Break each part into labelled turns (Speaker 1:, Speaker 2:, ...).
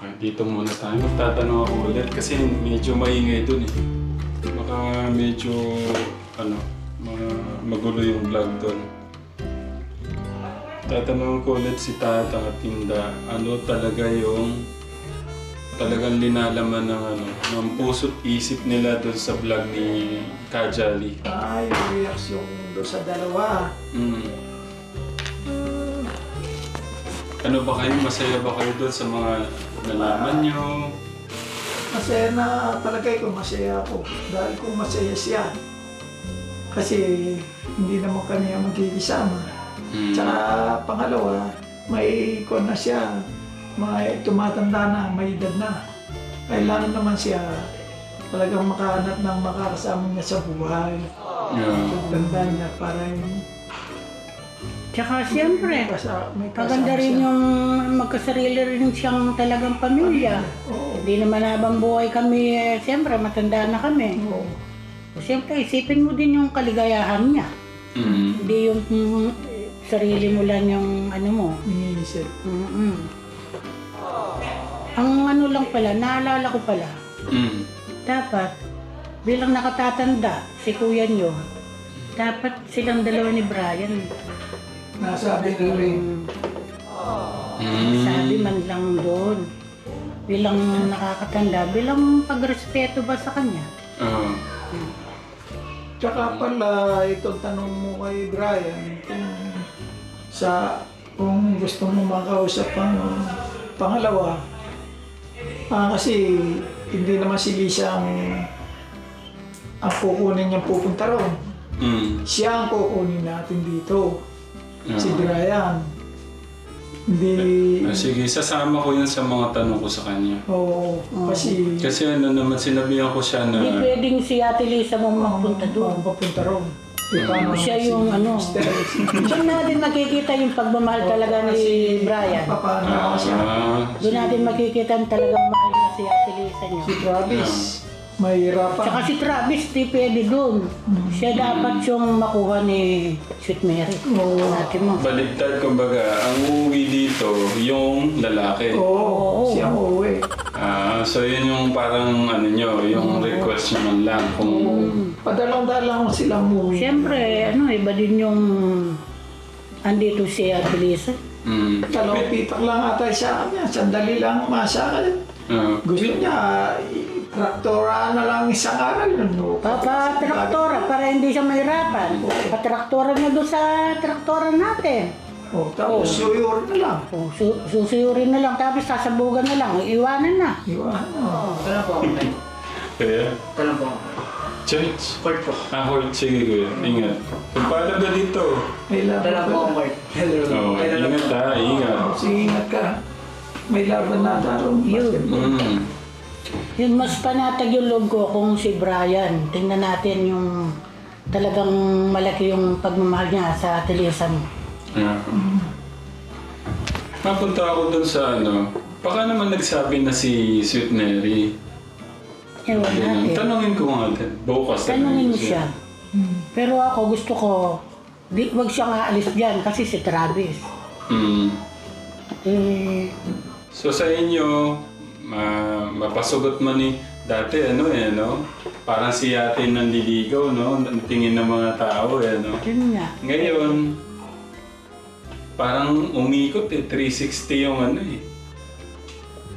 Speaker 1: Okay, dito muna tayo. Magtatanong ako ulit kasi medyo maingay dun eh. Baka medyo, ano, ma- magulo yung vlog dun. Tatanong ko ulit si Tata at Tinda, ano talaga yung talagang linalaman ng ano, ng puso't isip nila dun sa vlog ni Kajali.
Speaker 2: Ah, yung reaksyon doon sa dalawa.
Speaker 1: Mm. Ano ba kayo? Masaya ba kayo doon sa mga nalaman nyo?
Speaker 2: Masaya na palagay ko, masaya ako. Dahil kung masaya siya. Kasi hindi naman kami ang magkikisama.
Speaker 1: Mm.
Speaker 2: Tsaka pangalawa, may kon na siya, may tumatanda na, may edad na. Kailangan naman siya talagang makahanap ng makakasama niya sa buhay.
Speaker 1: Yeah.
Speaker 2: Tanda niya para yung
Speaker 3: Tsaka siyempre, maganda rin yung magkasarili rin siyang talagang pamilya. Hindi naman habang buhay kami, eh, siyempre matanda na kami.
Speaker 2: Oo.
Speaker 3: Siyempre, isipin mo din yung kaligayahan niya.
Speaker 1: Mm.
Speaker 3: Hindi yung mm, sarili mo lang yung ano mo.
Speaker 2: Iniisip.
Speaker 3: Mm-mm. Ang ano lang pala, naalala ko pala,
Speaker 1: Mm.
Speaker 3: dapat bilang nakatatanda si kuya niyo, dapat silang dalawa ni Brian.
Speaker 2: Nasabi na rin.
Speaker 1: Mm.
Speaker 3: Sabi man lang doon. Bilang nakakatanda, bilang pagrespeto ba sa kanya?
Speaker 1: Ah.
Speaker 2: Tsaka pala, itong tanong mo kay Brian, kung sa kung gusto mo makausap ang pangalawa, ah, kasi hindi naman si Lisa ang ang kukunin niyang pupunta ron.
Speaker 1: Mm.
Speaker 2: Siya ang kukunin natin dito, si
Speaker 1: Ah.
Speaker 2: Brian. Hindi,
Speaker 1: Ah, sige, sasama ko yun sa mga tanong ko sa kanya.
Speaker 2: oo, kasi
Speaker 1: Kasi ano naman, sinabihan ko siya na...
Speaker 3: Hindi pwedeng si Ate Lisa mong magpunta doon.
Speaker 2: papunta ron. Eh, paano
Speaker 3: Siya
Speaker 2: si
Speaker 3: yung ano. Doon natin makikita yung pagmamahal talaga ni Brian.
Speaker 2: Paano ako siya?
Speaker 1: Ah,
Speaker 3: Doon natin makikita ang talagang mahal na si Ate Lisa niyo.
Speaker 2: Si Travis, mahirapan.
Speaker 3: Tsaka si Travis, di pwede doon. Siya dapat yung makuha ni Sweet Mary.
Speaker 2: Oo.
Speaker 3: Natin mo.
Speaker 1: Baligtad, kumbaga, ang uuwi dito, yung lalaki.
Speaker 2: Oo,
Speaker 3: Oo.
Speaker 2: siya ang uuwi.
Speaker 1: Ah, so yun yung parang ano nyo, yung request nyo man lang. Kung,
Speaker 2: Padalang-dalang silang umuwi.
Speaker 3: Siyempre, ano, iba din yung andito si Ate Lisa.
Speaker 1: mm,
Speaker 2: Dalawang pitak lang ata sa kanya. Sandali lang masakal.
Speaker 1: ah,
Speaker 2: Gusto niya, i- traktora na lang isang araw yun. No?
Speaker 3: Papa-traktora para hindi siya mahirapan. Patraktora niya doon sa traktora natin.
Speaker 2: Oh, tapos suyur na lang.
Speaker 3: O, su susuyurin na lang, tapos sasabugan na lang, iwanan na.
Speaker 2: Iwan. Oh.
Speaker 4: Tanong po ako,
Speaker 1: kaya,
Speaker 4: Tanong po ako.
Speaker 1: church.
Speaker 4: Court po.
Speaker 1: Ah, hold, sige kuya, ingat. Pagpala ba dito?
Speaker 2: May laban
Speaker 4: Tanong po ako. Court. Hello. Tanong
Speaker 1: ingat ha, ingat.
Speaker 2: Oh, sige, ingat ka. May laban na tayo.
Speaker 3: Yun.
Speaker 1: Mm.
Speaker 3: Yun, mas panatag yung loob ko kung si Brian. Tingnan natin yung talagang malaki yung pagmamahal niya sa mo.
Speaker 1: Yeah. Mapunta ako dun sa ano, baka naman nagsabi na si Sweet Mary.
Speaker 3: Ewan
Speaker 1: Ganun.
Speaker 3: natin.
Speaker 1: Tanungin ko nga din. Bukas.
Speaker 3: Tanungin mo siya. Pero ako gusto ko, di, wag siyang aalis dyan kasi si Travis.
Speaker 1: Mm.
Speaker 3: Eh,
Speaker 1: So sa inyo, ma mapasugot man ni dati ano eh, no? Parang si ate nanliligaw, no? Ang tingin ng mga tao eh, no?
Speaker 3: yun nga.
Speaker 1: Ngayon, parang umikot eh. 360 yung ano eh.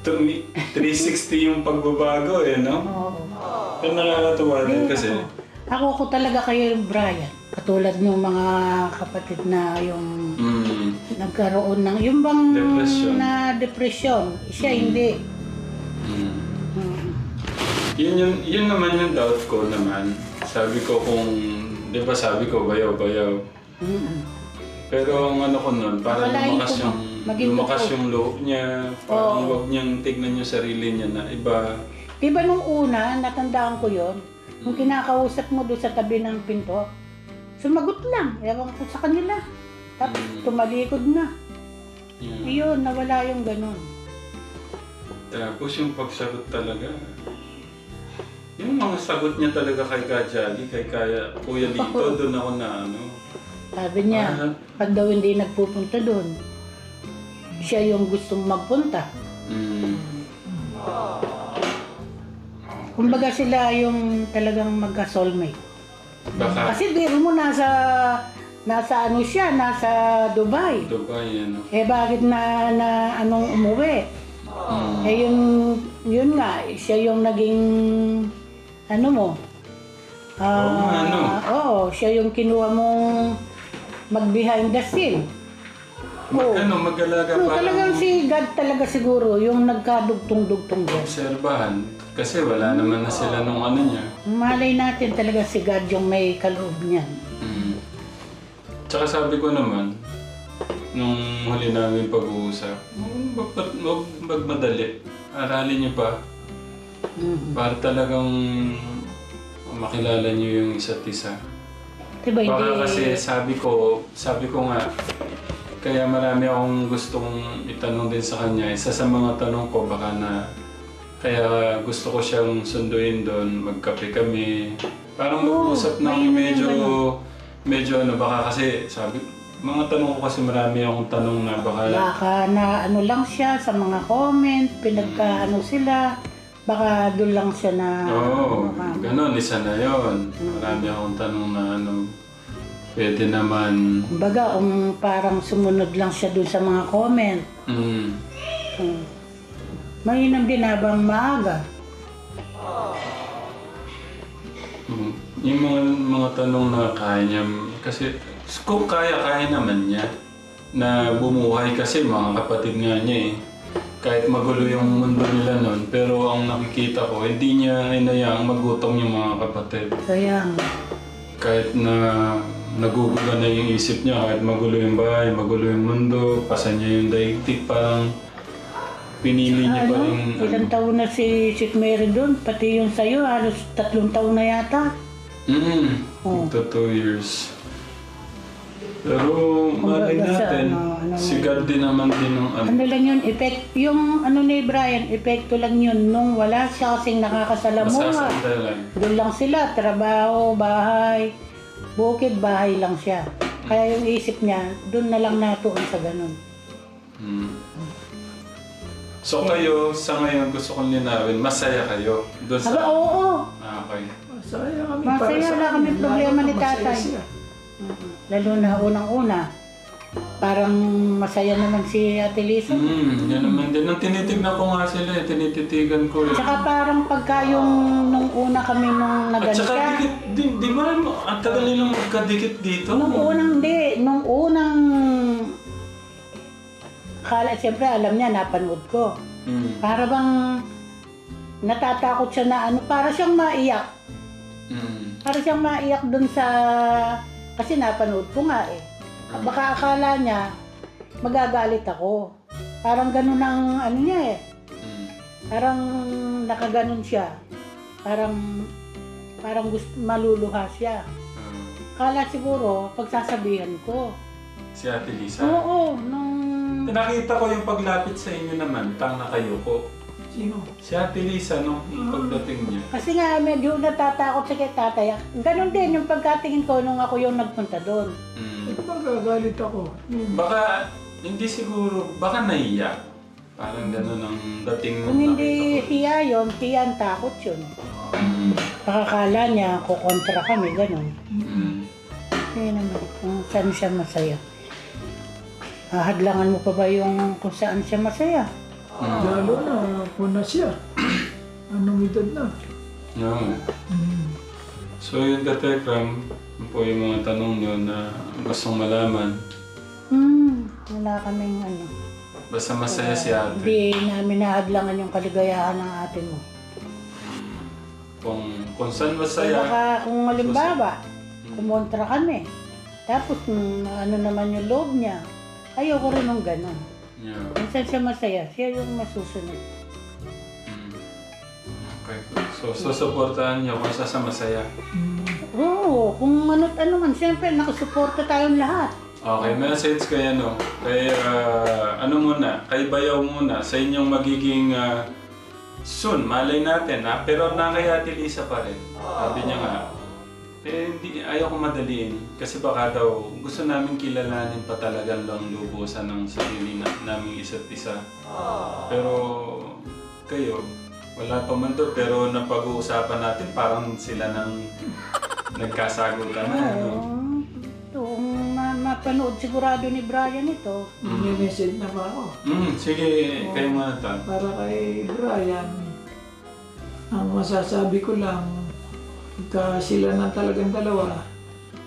Speaker 1: Tumi 360 yung pagbabago eh, no?
Speaker 3: Oo.
Speaker 1: Pero nakakatuwa din kasi.
Speaker 3: Ako ko talaga kay Brian. Katulad ng mga kapatid na yung
Speaker 1: Mm.
Speaker 3: nagkaroon ng, yung bang
Speaker 1: Depression.
Speaker 3: na depression. Siya hindi.
Speaker 1: Mm.
Speaker 3: Mm.
Speaker 1: Yun, yun, yun naman yung doubt ko naman. Sabi ko kung, di ba sabi ko bayaw-bayaw.
Speaker 3: Mm.
Speaker 1: Pero ang ano ko nun, parang
Speaker 3: Akalain
Speaker 1: lumakas yung,
Speaker 3: maging
Speaker 1: lumakas yung loob niya. Parang
Speaker 3: Oo.
Speaker 1: huwag niyang tignan yung sarili niya na iba.
Speaker 3: Di ba nung una, natandaan ko yon nung kinakausap mo doon sa tabi ng pinto, sumagot lang. Ewan ko sa kanila. Tapos
Speaker 1: Mm.
Speaker 3: tumalikod na.
Speaker 1: Yeah.
Speaker 3: Iyon, nawala yung ganun.
Speaker 1: Tapos yung pagsagot talaga. Yung mga sagot niya talaga kay Kajali, kay Kaya, Kuya Lito, doon ako na ano.
Speaker 3: Sabi niya,
Speaker 1: Ah.
Speaker 3: pag daw hindi nagpupunta doon, siya yung gustong magpunta.
Speaker 1: Mm.
Speaker 3: Kumbaga sila yung talagang magka-soulmate.
Speaker 1: Baka
Speaker 3: Kasi biro mo nasa nasa ano siya, nasa Dubai.
Speaker 1: Dubai, ano.
Speaker 3: Eh bakit na, na anong umuwi?
Speaker 1: Mm.
Speaker 3: Eh yung, yun nga, siya yung naging, ano mo? Ah,
Speaker 1: Oo ano?
Speaker 3: Oo, siya yung kinuha mong mag-behind the scene.
Speaker 1: Mag, ano, mag-alaga
Speaker 3: No,
Speaker 1: parang
Speaker 3: talagang si God talaga siguro, yung nagkadugtong-dugtong din.
Speaker 1: obserbahan. Kasi wala naman na sila nung ano niya.
Speaker 3: Malay natin talaga si God yung may kaloob niyan.
Speaker 1: Mm. Tsaka sabi ko naman, nung huli namin pag-uusap, huwag mag, mag, magmadali. Aralin niyo pa
Speaker 3: Mm.
Speaker 1: para talagang makilala niyo yung isa't isa.
Speaker 3: Diba hindi?
Speaker 1: Baka kasi sabi ko, sabi ko nga, kaya marami akong gustong itanong din sa kanya. Isa sa mga tanong ko baka na kaya gusto ko siyang sunduin doon, magkape kami. Parang
Speaker 3: Oo,
Speaker 1: mag-usap na
Speaker 3: may
Speaker 1: medyo, medyo ano, baka kasi sabi, mga tanong ko kasi marami akong tanong na baka,
Speaker 3: Baka na ano lang siya sa mga comment, pinagka ano sila, baka doon lang siya na
Speaker 1: oo,
Speaker 3: ano
Speaker 1: ganun, isa na yon Marami akong tanong na ano, pwede naman,
Speaker 3: Kumbaga, um, parang sumunod lang siya doon sa mga comment.
Speaker 1: mm.
Speaker 3: Mainam din habang maaga.
Speaker 1: Mm. Yung mga mga tanong na kaya niya, kasi kung kaya, kaya naman niya na bumuhay kasi mga kapatid nga niya eh. Kahit magulo yung mundo nila nun, pero ang nakikita ko, hindi niya inayaang magutom yung mga kapatid.
Speaker 3: Kaya, nga.
Speaker 1: Kahit na nagugulo na yung isip niya, kahit magulo yung bahay, magulo yung mundo, pasan niya yung daigdig, parang pinili niya pa
Speaker 3: ano,
Speaker 1: rin.
Speaker 3: ilang taon na si Chick Mary doon, pati yung sa'yo, halos tatlong taon na yata.
Speaker 1: Mm. Ito two years. Pero malay
Speaker 3: Kumbaga sa
Speaker 1: natin,
Speaker 3: ano,
Speaker 1: si God din naman din ng ano.
Speaker 3: Ano lang yun, effect, yung ano ni Brian, epekto lang yun nung wala siya kasing nakakasalamuha.
Speaker 1: Masasandalan.
Speaker 3: Doon lang sila, trabaho, bahay, bukid, bahay lang siya. Kaya yung isip niya, doon na lang natuon sa ganun.
Speaker 1: Mm. So kayo, sa ngayon gusto kong linawin, masaya kayo. Doon sa...
Speaker 3: Aba, oo,
Speaker 1: Ah, okay.
Speaker 2: Masaya kami
Speaker 3: Masaya,
Speaker 2: para sa
Speaker 3: wala kami problema ni
Speaker 2: na masaya
Speaker 3: tatay.
Speaker 2: siya.
Speaker 3: Lalo na unang-una. Parang masaya naman si Ate Lisa.
Speaker 1: Mm, yan naman din. Nung tinitignan ko nga sila eh, tinititigan ko eh.
Speaker 3: Tsaka parang pagka yung nung una kami nung
Speaker 1: At saka dikit, di, di ba, ang tagal nilang magkadikit dito.
Speaker 3: Nung unang di, nung unang Kala, siyempre alam niya, napanood ko.
Speaker 1: Mm.
Speaker 3: Para bang natatakot siya na ano, para siyang maiyak.
Speaker 1: Mm.
Speaker 3: Para siyang maiyak dun sa, kasi napanood ko nga eh. Baka akala niya, magagalit ako. Parang ganun ang ano niya eh.
Speaker 1: Mm.
Speaker 3: Parang nakaganon siya. Parang, parang gusto, maluluha siya.
Speaker 1: Ah,
Speaker 3: Kala siguro, pagsasabihan ko.
Speaker 1: si Ate Lisa.
Speaker 3: Oo, nung...
Speaker 1: Nakita ko yung paglapit sa inyo naman, tang nakayuko.
Speaker 2: Sino?
Speaker 1: Si Ate Lisa, no? Yung pagdating niya.
Speaker 3: Kasi nga, medyo natatakot siya kay tatay. Ganon din yung pagkatingin ko nung ako yung nagpunta doon.
Speaker 1: Mm.
Speaker 2: Ito magagalit ako. Hmm.
Speaker 1: Baka, hindi siguro, baka naiyak. Parang gano'n ang dating
Speaker 3: Kung hindi hiya yun, hiya ang takot yun.
Speaker 1: Mm.
Speaker 3: Pakakala niya, kukontra kami, ganon.
Speaker 1: Mm.
Speaker 3: Kaya naman, kung saan siya masaya. Hahadlangan mo pa ba yung kung saan siya masaya?
Speaker 1: Mm.
Speaker 2: Lalo na kung na siya. Anong edad na?
Speaker 1: No.
Speaker 2: Hmm.
Speaker 1: So yun ka, Yun po yung mga tanong nyo na gustong malaman.
Speaker 3: Hmm, wala kaming ano.
Speaker 1: Basta masaya si ate.
Speaker 3: Hindi namin nahadlangan yung kaligayahan ng ate mo.
Speaker 1: Kung, kung saan masaya,
Speaker 3: baka kung halimbawa, kumontra kami. Tapos mm, ano naman yung loob niya. Ayoko rin ng gano'n.
Speaker 1: yeah.
Speaker 3: Kung saan siya masaya, siya yung masusunod.
Speaker 1: Mm. Okay. So, susuportahan niyo kung saan sa masaya.
Speaker 3: Oo, kung ano't ano man, siyempre nakasuporta tayong lahat.
Speaker 1: Okay, message kay ano, kay ah, ano muna, kay Bayaw muna, sa inyong magiging ah, soon, malay natin ha, pero na kay Ate Lisa pa rin. Sabi niya nga, eh, hindi, ayaw ko madaliin kasi baka daw gusto namin kilalanin pa talagang lang lubusan ng sarili na, namin isa't isa. Pero kayo, Wala pa man to, pero napag-uusapan natin, parang sila nang nagkasagutan na. Ano?
Speaker 3: Oo. Kung ma- mapanood sigurado ni Brian ito.
Speaker 2: May-message na ba ako?
Speaker 1: Mm, sige, kayo muna ta.
Speaker 2: Para kay Brian, ang masasabi ko lang, pagka sila na talagang dalawa,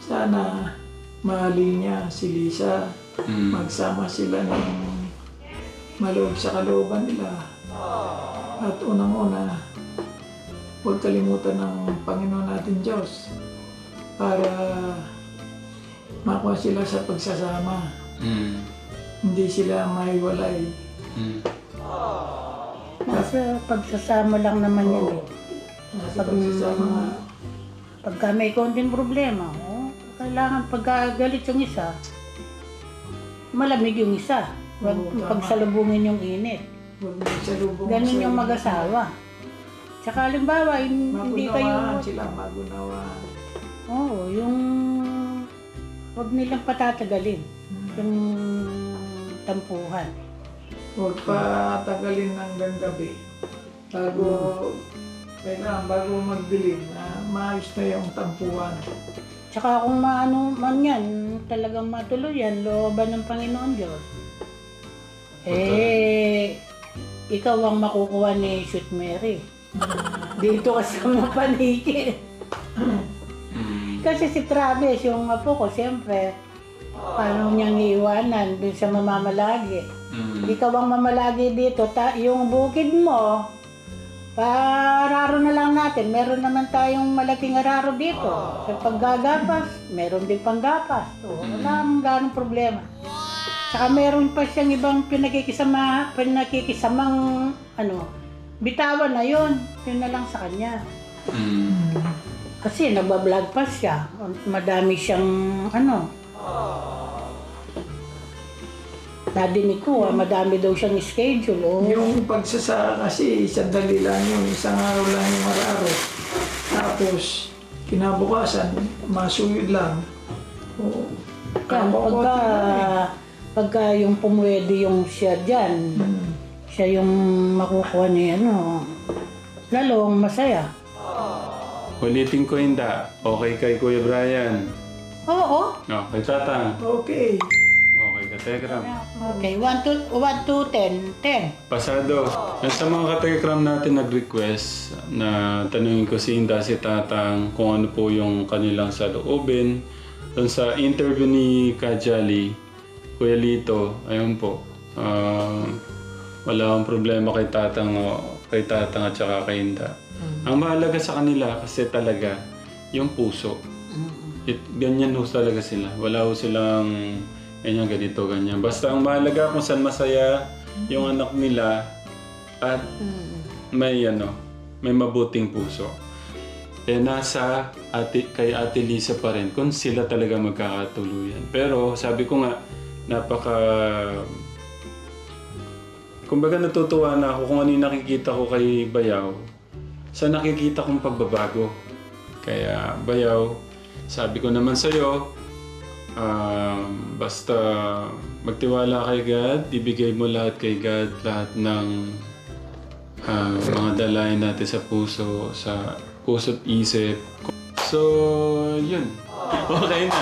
Speaker 2: sana mahalin niya si Lisa.
Speaker 1: Mm.
Speaker 2: Magsama sila ng maloob sa kalooban nila. At unang-una, huwag kalimutan ng Panginoon natin Diyos para makuha sila sa pagsasama.
Speaker 1: Mm.
Speaker 2: Hindi sila maiwalay.
Speaker 1: Mm.
Speaker 3: Nasa pagsasama lang naman yan eh.
Speaker 2: Sa pagsasama,
Speaker 3: Pagka may konting problema, oh, kailangan pagkagalit yung isa, malamig yung isa. Huwag
Speaker 2: Oo, tama.
Speaker 3: pagsalubungin yung init.
Speaker 2: huwag mo salubong
Speaker 3: Ganun
Speaker 2: sa-
Speaker 3: yung mag-asawa. Tsaka halimbawa, hin- hindi kayo...
Speaker 2: Magunawaan sila, magunawaan.
Speaker 3: Oo, yung... Huwag nilang patatagalin. Yung tampuhan.
Speaker 2: Huwag pa tagalin hanggang gabi. Bago, kailangan bago magdilim, na maayos na yung tampuan.
Speaker 3: Tsaka kung maano man yan, talagang matuloy yan, looban ng Panginoon Diyos. Eh, ikaw ang makukuha ni Sweet Mary. Dito ka sa mapaniki.
Speaker 1: Mm.
Speaker 3: Kasi si Travis, yung apo ko, siyempre, paano niyang iiwanan dun sa mamamalagi.
Speaker 1: Mm.
Speaker 3: Ikaw ang mamalagi dito, ta- yung bukid mo, pararo na lang natin. Meron naman tayong malaking araro dito. Sa paggagapas, meron din panggapas. So, wala namang ganong problema. Saka meron pa siyang ibang pinakikisama, pinakikisamang, ano, bitawan na yon Yun na lang sa kanya.
Speaker 1: Mm.
Speaker 3: Kasi nagbablog pa siya. Madami siyang, ano, nadinig ko, ah, madami daw siyang schedule. Oh.
Speaker 2: Yung pagsasaka kasi, sandali lang yun, isang araw lang yung araro. Tapos, kinabukasan, masuyod lang. Oo.
Speaker 3: Yan, pagka, pagka yung pumwede yung siya dyan,
Speaker 2: Hmm.
Speaker 3: siya yung makukuha ni ano, lalong masaya.
Speaker 1: Ulitin ko hinda. Okay kay Kuya Brian.
Speaker 3: Oo.
Speaker 1: No, kay Tata.
Speaker 2: Okay.
Speaker 1: Okay ka, Telegram.
Speaker 3: Okay, 1 to, 1 to 10, 10.
Speaker 1: Pasado. Yan sa mga katekram natin nag-request na tanungin ko si Inda, si Tatang kung ano po yung kanilang saloobin. Doon sa interview ni Kajali, Kuya Lito, ayun po. ah, wala akong problema kay Tatang, o kay Tatang at saka kay Inda. Ang mahalaga sa kanila kasi talaga yung puso. It, ganyan ho talaga sila. Wala ho silang ganyan, ganito, ganyan. Basta ang mahalaga kung saan masaya yung anak nila at may ano, may mabuting puso. Eh nasa ate, kay Ate Lisa pa rin kung sila talaga magkakatuluyan. Pero sabi ko nga, napaka... Kumbaga natutuwa na ako kung ano yung nakikita ko kay Bayaw sa nakikita kong pagbabago. Kaya Bayaw, sabi ko naman sa'yo, um, basta magtiwala kay God, ibigay mo lahat kay God, lahat ng ah, mga dalayan natin sa puso, sa puso't isip. So, yun. Okay na.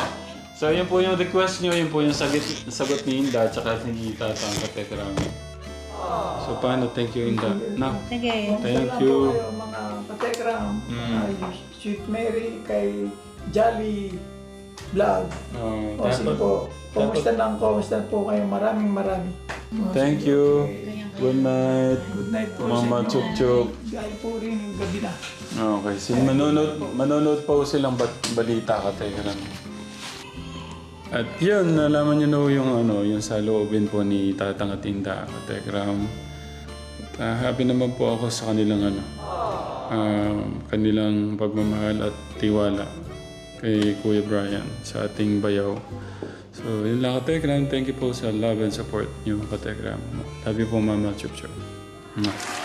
Speaker 1: So, yun po yung request nyo, yun po yung sagot, sagot ni Inda, tsaka ni Tatang Katekrami. So, paano? Thank you, Inda. Na,
Speaker 3: Sige.
Speaker 1: Thank you.
Speaker 2: kayo, mga katekram,
Speaker 1: Mm.
Speaker 2: kay Sweet Mary, kay Jolly Vlog.
Speaker 1: oh,
Speaker 2: O sige
Speaker 1: dapat-
Speaker 2: po, kumusta lang, kumusta po kayo, maraming marami. O,
Speaker 1: Thank you. Good night.
Speaker 2: Good night po
Speaker 1: Mama
Speaker 2: inyo.
Speaker 1: Chuk Chuk.
Speaker 2: Dahil po rin yung gabi na.
Speaker 1: Okay. So, manonood, manonood pa po silang bat- balita ka, Telegram. At yun, nalaman niyo na yung, ano, yung sa loobin po ni Tatang at Inda. At, ah, happy naman po ako sa kanilang ano, um, kanilang pagmamahal at tiwala kay Kuya Brian sa ating bayaw. So, yun lang ka-Telegram. Thank you po sa love and support niyo ka-Telegram. Love you po, Mama Chup Chup. Mwah.